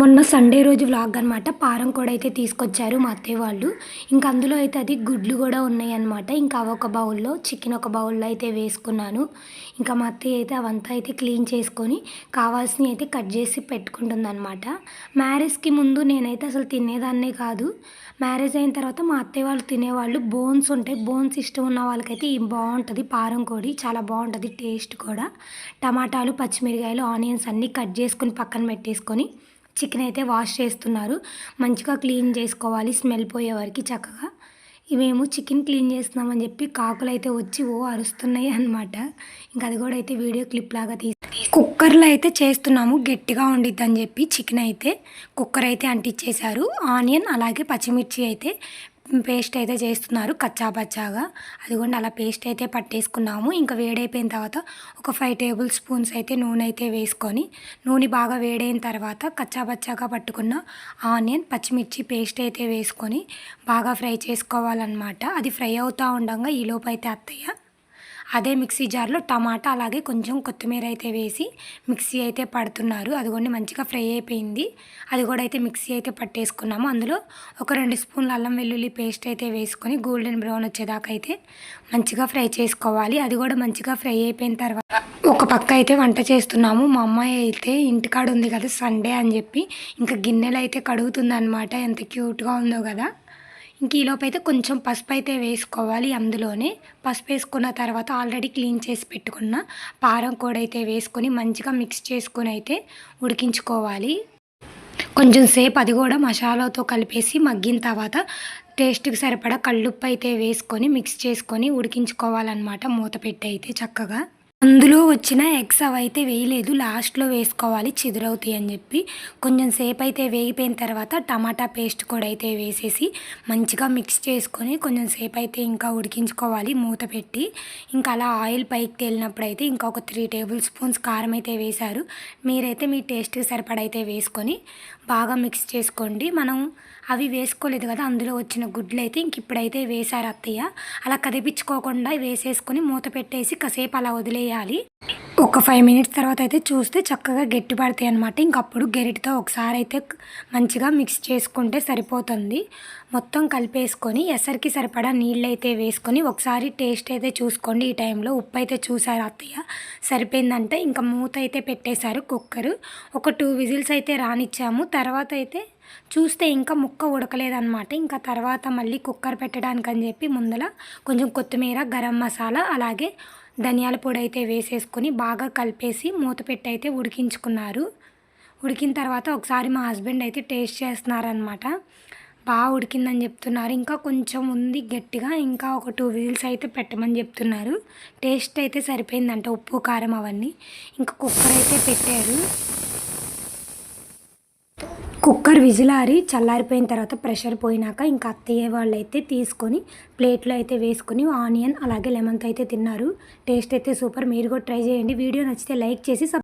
మొన్న సండే రోజు వ్లాగ్ అనమాట పారం కూడా అయితే తీసుకొచ్చారు మా అత్తయ్య వాళ్ళు. ఇంకా అందులో అయితే అది గుడ్లు కూడా ఉన్నాయి అనమాట ఇంకా అవి ఒక బౌల్లో చికెన్ ఒక బౌల్లో అయితే వేసుకున్నాను. ఇంకా మా అత్తయ్య అయితే అవంతా అయితే క్లీన్ చేసుకొని కావాల్సినవి అయితే కట్ చేసి పెట్టుకుంటుంది అనమాట మ్యారేజ్కి ముందు నేనైతే అసలు తినేదాన్నే కాదు. మ్యారేజ్ అయిన తర్వాత మా అత్తయ్య వాళ్ళు తినేవాళ్ళు. బోన్స్ ఉంటాయి. బోన్స్ ఇష్టం ఉన్న వాళ్ళకైతే ఈ బాగుంటుంది. పారం కోడి చాలా బాగుంటుంది టేస్ట్ కూడా. టమాటాలు పచ్చిమిరకాయలు ఆనియన్స్ అన్నీ కట్ చేసుకొని పక్కన పెట్టేసుకొని చికెన్ అయితే వాష్ చేస్తున్నారు. మంచిగా క్లీన్ చేసుకోవాలి. స్మెల్ పోయే వరకు చక్కగా. మేము చికెన్ క్లీన్ చేస్తున్నామని చెప్పి కాకులు అయితే వచ్చి ఓ అరుస్తున్నాయి అనమాట ఇంకా అది కూడా అయితే వీడియో క్లిప్ లాగా తీసి కుక్కర్లో అయితే చేస్తున్నాము. గట్టిగా ఉండిద్ది అని చెప్పి చికెన్ అయితే కుక్కర్ అయితే అంటించేశారు ఆనియన్ అలాగే పచ్చిమిర్చి అయితే పేస్ట్ అయితే చేస్తున్నారు కచ్చా పచ్చాగా అదిగోండి అలా పేస్ట్ అయితే పట్టేసుకున్నాము. ఇంకా వేడైపోయిన తర్వాత ఒక ఫైవ్ టేబుల్ స్పూన్స్ అయితే నూనె అయితే వేసుకొని నూనె బాగా వేడైన తర్వాత కచ్చా పచ్చాగా పట్టుకున్న ఆనియన్ పచ్చిమిర్చి పేస్ట్ అయితే వేసుకొని బాగా ఫ్రై చేసుకోవాలన్నమాట. అది ఫ్రై అవుతూ ఉండగా ఈలోపు అయితే అత్తయ్య అదే మిక్సీ జార్లో టమాటా అలాగే కొంచెం కొత్తిమీర అయితే వేసి మిక్సీ అయితే పడుతున్నారు. అదిగోండి మంచిగా ఫ్రై అయిపోయింది. అది కూడా అయితే మిక్సీ అయితే పట్టేసుకున్నాము. అందులో ఒక రెండు స్పూన్ల అల్లం వెల్లుల్లి పేస్ట్ అయితే వేసుకొని గోల్డెన్ బ్రౌన్ వచ్చేదాకా అయితే మంచిగా ఫ్రై చేసుకోవాలి. అది కూడా మంచిగా ఫ్రై అయిపోయిన తర్వాత ఒక పక్క అయితే వంట చేస్తున్నాము. మా అమ్మాయి అయితే ఇంటికాడ ఉంది కదా సండే అని చెప్పి. ఇంకా గిన్నెలు అయితే కడుగుతుంది అనమాట ఎంత క్యూట్గా ఉందో కదా. ఇంక ఈలోపు అయితే కొంచెం పసుపు అయితే వేసుకోవాలి అందులోనే. పసుపు వేసుకున్న తర్వాత ఆల్రెడీ క్లీన్ చేసి పెట్టుకున్న పారం కూడా అయితే వేసుకొని మంచిగా మిక్స్ చేసుకుని అయితే ఉడికించుకోవాలి. కొంచెం సేపు అది కూడా మసాలాతో కలిపేసి మగ్గిన తర్వాత టేస్ట్కి సరిపడా కళ్ళుప్పు అయితే వేసుకొని మిక్స్ చేసుకొని ఉడికించుకోవాలన్నమాట మూత పెట్టి అయితే చక్కగా. అందులో వచ్చిన ఎగ్స్ అవి అయితే వేయలేదు. లాస్ట్లో వేసుకోవాలి చిదురవుతాయి అని చెప్పి. కొంచెం సేపు అయితే వేగిపోయిన తర్వాత టమాటా పేస్ట్ కూడా అయితే వేసేసి మంచిగా మిక్స్ చేసుకొని కొంచెం సేపు అయితే ఇంకా ఉడికించుకోవాలి మూత పెట్టి. ఇంకా అలా ఆయిల్ పైకి తేలినప్పుడు అయితే ఇంకా ఒక త్రీ టేబుల్ స్పూన్స్ కారం అయితే వేశారు. మీరైతే మీ టేస్ట్కి సరిపడైతే వేసుకొని బాగా మిక్స్ చేసుకోండి. మనం అవి వేసుకోలేదు కదా అందులో వచ్చిన గుడ్లు అయితే ఇంక ఇప్పుడైతే వేశారు అత్తయ్య. అలా కదిపించుకోకుండా వేసేసుకొని మూత పెట్టేసి కాసేపు అలా వదిలేయాలి. ఒక ఫైవ్ మినిట్స్ తర్వాత అయితే చూస్తే చక్కగా గట్టి పడతాయి అనమాట ఇంకప్పుడు గెరిటితో ఒకసారి అయితే మంచిగా మిక్స్ చేసుకుంటే సరిపోతుంది. మొత్తం కలిపేసుకొని ఎసరికి సరిపడా నీళ్ళు అయితే వేసుకొని ఒకసారి టేస్ట్ అయితే చూసుకోండి. ఈ టైంలో ఉప్పు అయితే చూసారు అత్తయ్య. సరిపోయిందంటే ఇంకా మూత అయితే పెట్టేశారు కుక్కరు ఒక టూ విజిల్స్ అయితే రానిచ్చాము. తర్వాత అయితే చూస్తే ఇంకా ముక్క ఉడకలేదన్నమాట. ఇంకా తర్వాత మళ్ళీ కుక్కర్ పెట్టడానికి అని చెప్పి ముందల కొంచెం కొత్తిమీర గరం మసాలా అలాగే ధనియాల పొడి అయితే వేసేసుకొని బాగా కలిపేసి మూత పెట్టి అయితే ఉడికించుకున్నారు. ఉడికిన తర్వాత ఒకసారి మా హస్బెండ్ అయితే టేస్ట్ చేస్తున్నారనమాట బాగా ఉడికిందని చెప్తున్నారు. ఇంకా కొంచెం ఉంది గట్టిగా ఇంకా ఒక టూ వీల్స్ అయితే పెట్టమని చెప్తున్నారు. టేస్ట్ అయితే సరిపోయిందంట ఉప్పు కారం అవన్నీ. ఇంకా కుక్కర్ అయితే పెట్టారు. కుక్కర్ విజిలారి చల్లారిపోయిన తర్వాత ప్రెషర్ పోయినాక ఇంకా అత్తయ్య వాళ్ళు అయితే తీసుకొని ప్లేట్లో అయితే వేసుకొని ఆనియన్ అలాగే లెమన్తో అయితే తిన్నారు. టేస్ట్ అయితే సూపర్. మీరు కూడా ట్రై చేయండి. వీడియో నచ్చితే లైక్ చేసి